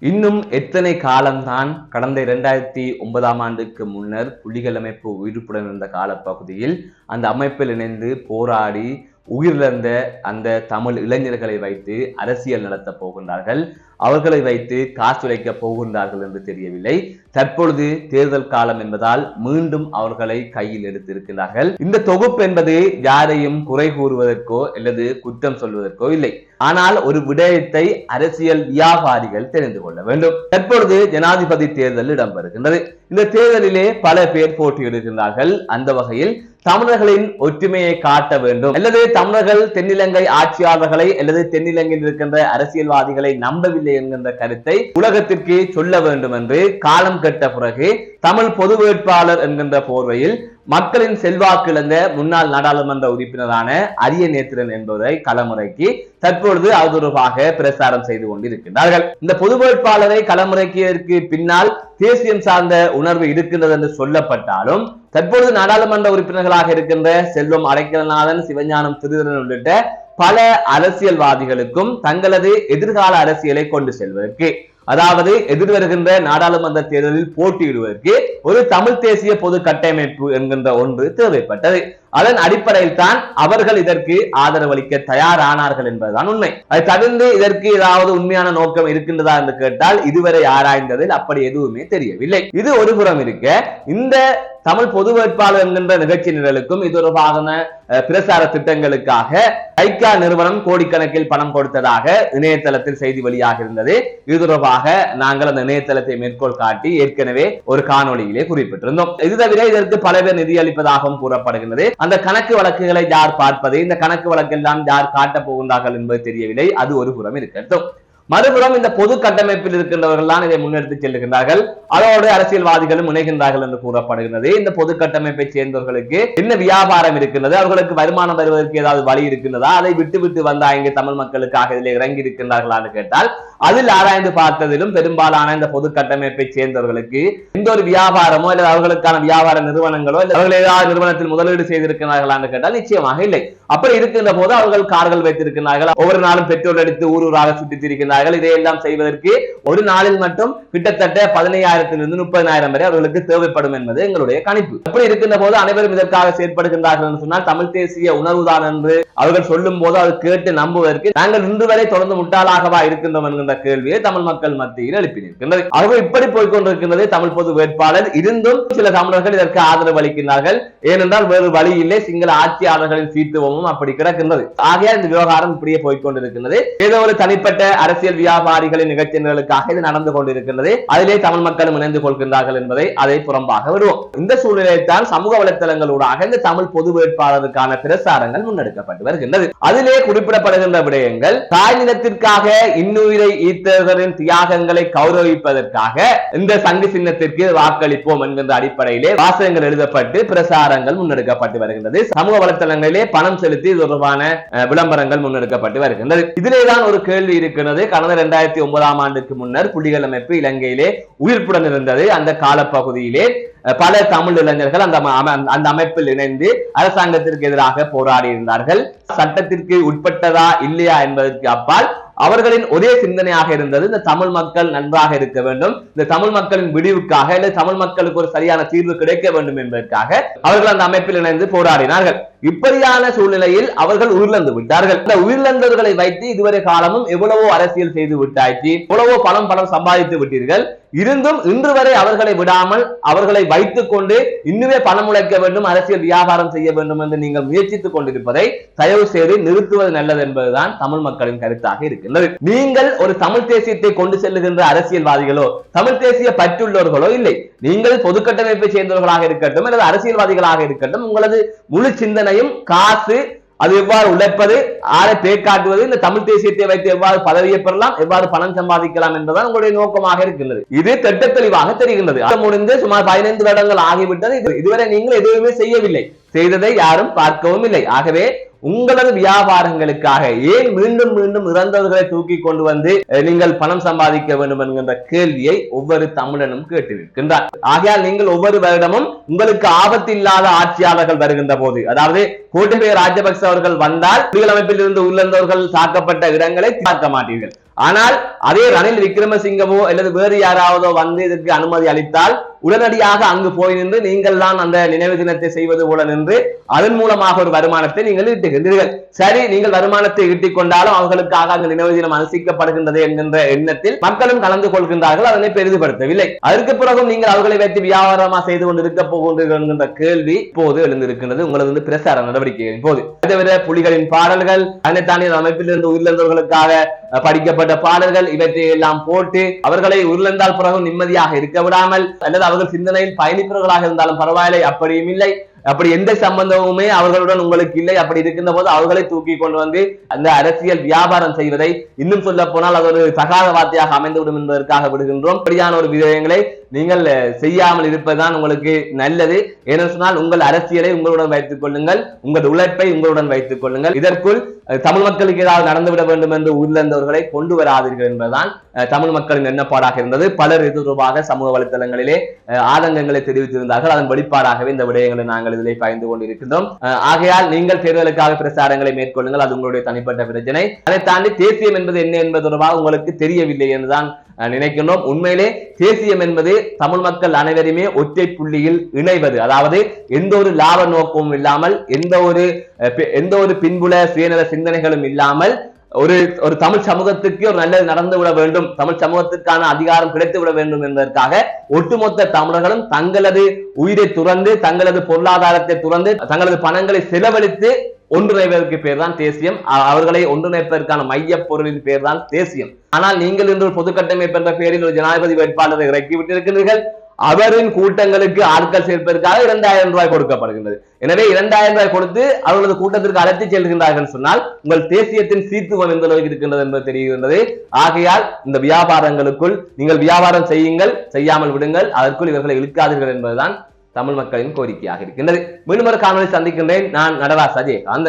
இன்னும் எத்தனை காலம்தான்? கடந்த இரண்டாயிரத்தி ஒன்பதாம் ஆண்டுக்கு முன்னர் புலிகள் அமைப்பு உயிர்ப்புடன் இருந்த காலப்பகுதியில் அந்த அமைப்பில் இணைந்து போராடி உயிரிழந்த அந்த தமிழ் இளைஞர்களை வைத்து அரசியல் நடத்தப் போகின்றார்கள். அவர்களை வைத்து காசுரைக்க போகின்றார்கள் என்று தெரியவில்லை. தற்பொழுது தேர்தல் காலம் என்பதால் மீண்டும் அவர்களை கையில் எடுத்திருக்கிறார்கள். இந்த தொகுப்பு என்பது யாரையும் குறை கூறுவதற்கோ அல்லது குற்றம் சொல்வதற்கோ இல்லை. ஆனால் ஒரு விடயத்தை அரசியல் வியாபாரிகள் தெரிந்து கொள்ள வேண்டும். தற்பொழுது ஜனாதிபதி தேர்தல் இடம்பெறுகின்றது. இந்த தேர்தலிலே பல பேர் போட்டியிடுகின்றார்கள். அந்த வகையில் தமிழர்களின் ஒற்றுமையை காட்ட வேண்டும். அல்லது தமிழர்கள் தென்னிலங்கை ஆட்சியாளர்களை அல்லது தென்னிலங்கையில் இருக்கின்ற அரசியல்வாதிகளை நம்பவில்லை இல்லை என்கின்ற கருத்தை உலகத்திற்கு சொல்ல வேண்டும் என்று காலம் கட்ட பிறகு தமிழ் பொது வேட்பாளர் என்கின்ற போர்வையில் மக்களின் செல்வாக்கு இழந்த முன்னாள் நாடாளுமன்ற உறுப்பினரான அரிய நேத்திரன் என்பவரை களமுறைக்கு தற்பொழுது அது தொடர்பாக பிரசாரம் செய்து கொண்டிருக்கின்றார்கள். இந்த பொது வேட்பாளரை களமுறைக்கியதற்கு பின்னால் தேசியம் சார்ந்த உணர்வு இருக்கின்றது என்று சொல்லப்பட்டாலும் தற்பொழுது நாடாளுமன்ற உறுப்பினர்களாக இருக்கின்ற செல்வம் அடைக்கலநாதன் சிவஞானம் திருதரன் உள்ளிட்ட பல அரசியல்வாதிகளுக்கும் தங்களது எதிர்கால அரசியலை கொண்டு செல்வதற்கு அதாவது எதிர்வருகின்ற நாடாளுமன்ற தேர்தலில் போட்டியிடுவதற்கு ஒரு தமிழ் தேசிய பொது கட்டமைப்பு என்கின்ற ஒன்று தேவைப்பட்டது. அதன் அடிப்படையில் தான் அவர்கள் இதற்கு ஆதரவளிக்க தயாரானார்கள் என்பதுதான் உண்மை. அதை தவிர்த்து இதற்கு ஏதாவது உண்மையான நோக்கம் இருக்கின்றதா என்று கேட்டால் இதுவரை ஆராய்ந்ததில் அப்படி எதுவுமே தெரியவில்லை. இது ஒரு புறம் இருக்க இந்த தமிழ் பொது வேட்பாளர் என்கின்ற நிகழ்ச்சி நிரலுக்கும் இது தொடர்பான பிரசார திட்டங்களுக்காக ஐக்கா நிறுவனம் கோடிக்கணக்கில் பணம் கொடுத்ததாக இணையதளத்தில் செய்தி வெளியாக இருந்தது. இது தொடர்பாக நாங்கள் அந்த இணையதளத்தை மேற்கோள் காட்டி ஏற்கனவே ஒரு காணொளியிலே குறிப்பிட்டிருந்தோம். இது தவிர இதற்கு பல பேர் நிதியளிப்பதாகவும் கூறப்படுகின்றது. அந்த கணக்கு வழக்குகளை யார் பார்ப்பது? இந்த கணக்கு வழக்கெல்லாம் யார் காட்டப் போகின்றார்கள் என்பது தெரியவில்லை. அது ஒரு புறம் இருக்கட்டும். மறுபுறம் இந்த பொது கட்டமைப்பில் இருக்கின்றவர்கள் தான் இதை முன்னெடுத்து செல்லுகின்றார்கள் அதோடு அரசியல்வாதிகளும் முனைகின்றார்கள் என்று கூறப்படுகிறது இந்த பொது கட்டமைப்பை சேர்ந்தவர்களுக்கு என்ன வியாபாரம் இருக்கின்றது? அவர்களுக்கு வருமானம் வருவதற்கு ஏதாவது வழி இருக்கின்றதா? அதை விட்டு விட்டு வந்தா இங்கே தமிழ் மக்களுக்காக இதில் இறங்கி இருக்கின்றார்களான்னு கேட்டால் அதில் ஆராய்ந்து பார்த்ததிலும் பெரும்பாலான இந்த பொது கட்டமைப்பை சேர்ந்தவர்களுக்கு எந்த ஒரு வியாபாரமோ அல்லது அவர்களுக்கான வியாபார நிறுவனங்களோ இல்லை அவர்கள் ஏதாவது நிறுவனத்தில் முதலீடு செய்திருக்கிறார்களான்னு கேட்டால் நிச்சயமாக இல்லை. அப்படி இருக்கின்ற போது அவர்கள் கார்கள் வைத்திருக்கிறார்கள். ஒவ்வொரு நாளும் பெட்ரோல் அடித்து ஊர் ஊராக சுற்றித் திரிக்கிறார்கள். இதையெல்லாம் செய்வதற்கு ஒரு நாளில் மட்டும் கிட்டத்தட்ட பதினையாயிரத்திலிருந்து முப்பதினாயிரம் வரை அவர்களுக்கு தேவைப்படும் என்பது எங்களுடைய கணிப்பு. அப்படி இருக்கின்ற போது அனைவரும் இதற்காக செயற்படுகின்றார்கள் என்று சொன்னால் தமிழ் தேசிய உணர்வுதான் என்று அவர்கள் சொல்லும் போது அது கேட்டு நம்புவதற்கு நாங்கள் இன்று வரை தொடர்ந்து முட்டாளாகவா இருக்கின்றோம் என்கின்ற கேள்வியை தமிழ் மக்கள் மத்தியில் எழுப்பி நிற்கின்றது ஆகவே இப்படி போய்கொண்டிருக்கின்றது தமிழ் பொது வேட்பாளர். இருந்தும் சில தமிழர்கள் இதற்கு ஆதரவு அளிக்கிறார்கள் ஏனென்றால் வேறு வழி இல்லை. சிங்கள ஆட்சியாளர்களின் சீத்துவமும் அப்படி கிடக்கின்றது. ஆகையால் இந்த விவகாரம் இப்படியே போய்கொண்டிருக்கின்றது ஏதோ ஒரு தனிப்பட்ட அரசியல் வியாபாரிகளின் நிகழ்ச்சிகளுக்காக இது நடந்து கொண்டிருக்கின்றது. அதிலே தமிழ் மக்களும் இணைந்து கொள்கின்றார்கள் என்பதை அதை புறம்பாக விடுவோம். இந்த சூழ்நிலையில் தான் சமூக வலைத்தளங்களூடாக இந்த தமிழ் பொது வேட்பாளருக்கான பிரசாரங்கள் முன்னெடுக்கப்பட்டு வருகின்றது. அதிலே குறிப்பிடப்படுகின்ற விடயங்கள் தாய் நிலத்திற்காக இன்னுயிரை ஈர்த்தவர்களின் தியாகங்களை கௌரவிப்பதற்காக இந்த சங்கு சின்னத்திற்கு வாக்களிப்போம் என்கின்ற அடிப்படையிலே வாசகங்கள் எழுதப்பட்டு பிரசாரங்கள் முன்னெடுக்கப்பட்டு வருகின்றது. சமூக வலைத்தளங்களிலே பணம் செலுத்தி தொடர்பான விளம்பரங்கள் முன்னெடுக்கப்பட்டு வருகின்றது. இதிலேதான் ஒரு கேள்வி இருக்கிறது. கடந்த இரண்டாயிரத்தி ஒன்பதாம் ஆண்டுக்கு முன்னர் புலிகள் அமைப்பு இலங்கையிலே உயிர்ப்புடன் இருந்தது. அந்த காலப்பகுதியிலே பல தமிழ் இளைஞர்கள் அந்த அந்த அமைப்பில் இணைந்து அரசாங்கத்திற்கு எதிராக போராடி இருந்தார்கள். சட்டத்திற்கு உட்பட்டதா இல்லையா என்பதற்கு அப்பால் அவர்களின் ஒரே சிந்தனையாக இருந்தது இந்த தமிழ் மக்கள் நன்றாக இருக்க வேண்டும். இந்த தமிழ் மக்களின் விடிவுக்காக இல்லை தமிழ் மக்களுக்கு ஒரு சரியான தீர்வு கிடைக்க வேண்டும் என்பதற்காக அவர்கள் அந்த அமைப்பில் இணைந்து போராடினார்கள். இப்படியான சூழ்நிலையில் அவர்கள் உயிரிழந்து விட்டார்கள். இந்த உயிரிழந்தவர்களை வைத்து இதுவரை காலமும் எவ்வளவோ அரசியல் செய்து விட்டாச்சு. எவ்வளவோ பணம் பணம் சம்பாதித்து விட்டீர்கள். இருந்தும் இன்று வரை அவர்களை விடாமல் அவர்களை வைத்துக் கொண்டு இன்னுமே பணம் உழைக்க வேண்டும் அரசியல் வியாபாரம் செய்ய வேண்டும் என்று நீங்கள் முயற்சித்துக் கொண்டிருப்பதை தயவு செய்து நிறுத்துவது நல்லது என்பதுதான் தமிழ் மக்களின் கருத்தாக இருக்கின்றது. நீங்கள் ஒரு தமிழ் தேசியத்தை கொண்டு செல்லுகின்ற அரசியல்வாதிகளோ தமிழ் தேசிய பற்றுள்ளவர்களோ இல்லை. நீங்கள் பொது கட்டமைப்பை சேர்ந்தவர்களாக இருக்கட்டும் அல்லது அரசியல்வாதிகளாக இருக்கட்டும் உங்களது முழு சிந்தனையும் காசு அது எவ்வாறு உழைப்பது ஆரை பேக்காட்டுவது இந்த தமிழ் தேசியத்தை வைத்து எவ்வாறு பதவியை பெறலாம் எவ்வாறு பணம் சம்பாதிக்கலாம் என்பதுதான் உங்களுடைய நோக்கமாக இருக்கின்றது. இது திட்ட தெளிவாக தெரிகின்றது. அது முடிந்து சுமார் பதினைந்து வருடங்கள் ஆகிவிட்டது. இது- இதுவரை நீங்கள் எதுவுமே செய்யவில்லை. செய்ததை யாரும் பார்க்கவும் இல்லை. ஆகவே உங்களது வியாபாரங்களுக்காக ஏன் மீண்டும் மீண்டும் இறந்தவர்களை தூக்கி கொண்டு வந்து நீங்கள் பணம் சம்பாதிக்க வேண்டும் என்கின்ற கேள்வியை ஒவ்வொரு தமிழனும் கேட்டிருக்கின்றார் ஆகையால் நீங்கள் ஒவ்வொரு வருடமும் உங்களுக்கு ஆபத்தில்லாத ஆட்சியாளர்கள் வருகின்ற போது அதாவது கோட்டபய ராஜபக்ச அவர்கள் வந்தால் புலிகள் அமைப்பில் இருந்து உள்ளந்தவர்கள் தாக்கப்பட்ட இடங்களை பார்க்க மாட்டீர்கள். ஆனால் அதே ரணில் விக்ரமசிங்கவோ அல்லது வேறு யாராவதோ வந்து இதற்கு அனுமதி அளித்தால் உடனடியாக அங்கு போய் நின்று நீங்கள் தான் அந்த நினைவு தினத்தை செய்வது போல நின்று அதன் மூலமாக ஒரு வருமானத்தை நீங்கள் ஈட்டுகின்றீர்கள். சரி நீங்கள் வருமானத்தை ஈட்டிக் கொண்டாலும் அவர்களுக்காக அந்த நினைவு தினம் அனுசிக்கப்படுகின்றது என்கின்ற எண்ணத்தில் மக்களும் கலந்து கொள்கின்றார்கள் அதனை பெரிதுபடுத்தவில்லை. அதற்கு பிறகும் நீங்கள் அவர்களை வைத்து வியாபாரமா செய்து கொண்டு இருக்க போகின்றீர்கள் என்கின்ற கேள்வி இப்போது எழுந்திருக்கின்றது. உங்களது வந்து பிரசார நடவடிக்கை போது. அதை விட புலிகளின் பாடல்கள் அதனை அந்த அமைப்பிலிருந்து உயிரிழந்தவர்களுக்காக படிக்கப்பட்ட பாடல்கள் இவற்றை எல்லாம் போட்டு அவர்களை உயிரிழந்தால் பிறகும் நிம்மதியாக இருக்க விடாமல் அல்லது அவர்கள் சிந்தனையில் பயணிப்பவர்களாக இருந்தாலும் பரவாயில்லை அப்படியும் இல்லை. அப்படி எந்த சம்பந்தமுமே அவர்களுடன் உங்களுக்கு இல்லை. அப்படி இருக்கின்ற போது அவர்களை தூக்கி கொண்டு வந்து அந்த அரசியல் வியாபாரம் செய்வதை இன்னும் சொல்ல போனால் அது ஒரு சகாத வார்த்தையாக அமைந்துவிடும் என்பதற்காக விடுகின்றோம். அப்படியான ஒரு விஷயங்களை நீங்கள் செய்யாமல் இருப்பதுதான் உங்களுக்கு நல்லது. ஏன்னு சொன்னால் உங்கள் அரசியலை உங்களுடன் வைத்துக் கொள்ளுங்கள். உங்கள் உழைப்பை உங்களுடன் வைத்துக் கொள்ளுங்கள். இதற்குள் தமிழ் மக்களுக்கு ஏதாவது நடந்துவிட வேண்டும் என்று உயிர்ந்தவர்களை கொண்டு வராதீர்கள் என்பதுதான் தமிழ் மக்களின் எண்ணப்பாடாக இருந்தது. பலர் இது தொடர்பாக சமூக வலைத்தளங்களிலே அஹ், ஆதங்கங்களை தெரிவித்திருந்தார்கள். அதன் வெளிப்பாடாகவே இந்த விடயங்களை நாங்கள் இதிலே பயந்து கொண்டிருக்கின்றோம். ஆகையால் நீங்கள் தேர்தலுக்காக பிரச்சாரங்களை மேற்கொள்ளுங்கள். அது உங்களுடைய தனிப்பட்ட பிரச்சனை. அதை தாண்டி தேசியம் என்பது என்ன என்பது தொடர்பாக உங்களுக்கு தெரியவில்லை என்றுதான் நினைக்கின்றோம். உண்மையிலே தேசியம் என்பது தமிழ் மக்கள் அனைவருமே ஒற்றை புள்ளியில் இணைவது. அதாவது எந்த ஒரு லாப நோக்கமும் இல்லாமல் எந்த ஒரு எந்த ஒரு பின்புல சுயநல சிந்தனைகளும் இல்லாமல் ஒரு ஒரு தமிழ் சமூகத்துக்கு ஒரு நல்லது நடந்து விட வேண்டும். தமிழ் சமூகத்துக்கான அதிகாரம் கிடைத்து விட வேண்டும் என்பதற்காக ஒட்டுமொத்த தமிழர்களும் தங்களது உயிரை துறந்து தங்களது பொருளாதாரத்தை துறந்து தங்களது பணங்களை செலவழித்து ஒன்றிணைவதற்கு பேர் தான் தேசியம். அவர்களை ஒன்றிணைப்பதற்கான மைய பொருளின் பேர் தான் தேசியம். ஆனால் நீங்கள் இன்று பொது கட்டமைப்பு என்ற பெயரில் ஒரு ஜனாதிபதி வேட்பாளரை இறக்கி விட்டிருக்கிறீர்கள். அவரின் கூட்டங்களுக்கு ஆட்கள் சேர்ப்பதற்காக இரண்டாயிரம் ரூபாய் கொடுக்கப்படுகின்றது. எனவே இரண்டாயிரம் ரூபாய் கொடுத்து அவர்களது கூட்டத்திற்கு அழைத்து செல்கின்றார்கள் சொன்னால் உங்கள் தேசியத்தின் சீத்துவம் எந்த அளவுக்கு இருக்கின்றது என்பது தெரிகின்றது. ஆகையால் இந்த வியாபாரங்களுக்குள் நீங்கள் வியாபாரம் செய்யுங்கள் செய்யாமல் விடுங்கள். அதற்குள் இவர்களை இழுக்காதீர்கள் என்பதுதான் தமிழ் மக்களின் கோரிக்கையாக இருக்கின்றது. மீண்டும் ஒரு காணொலி சந்திக்கின்றேன். நான் நடராஜ் அஜய் அந்த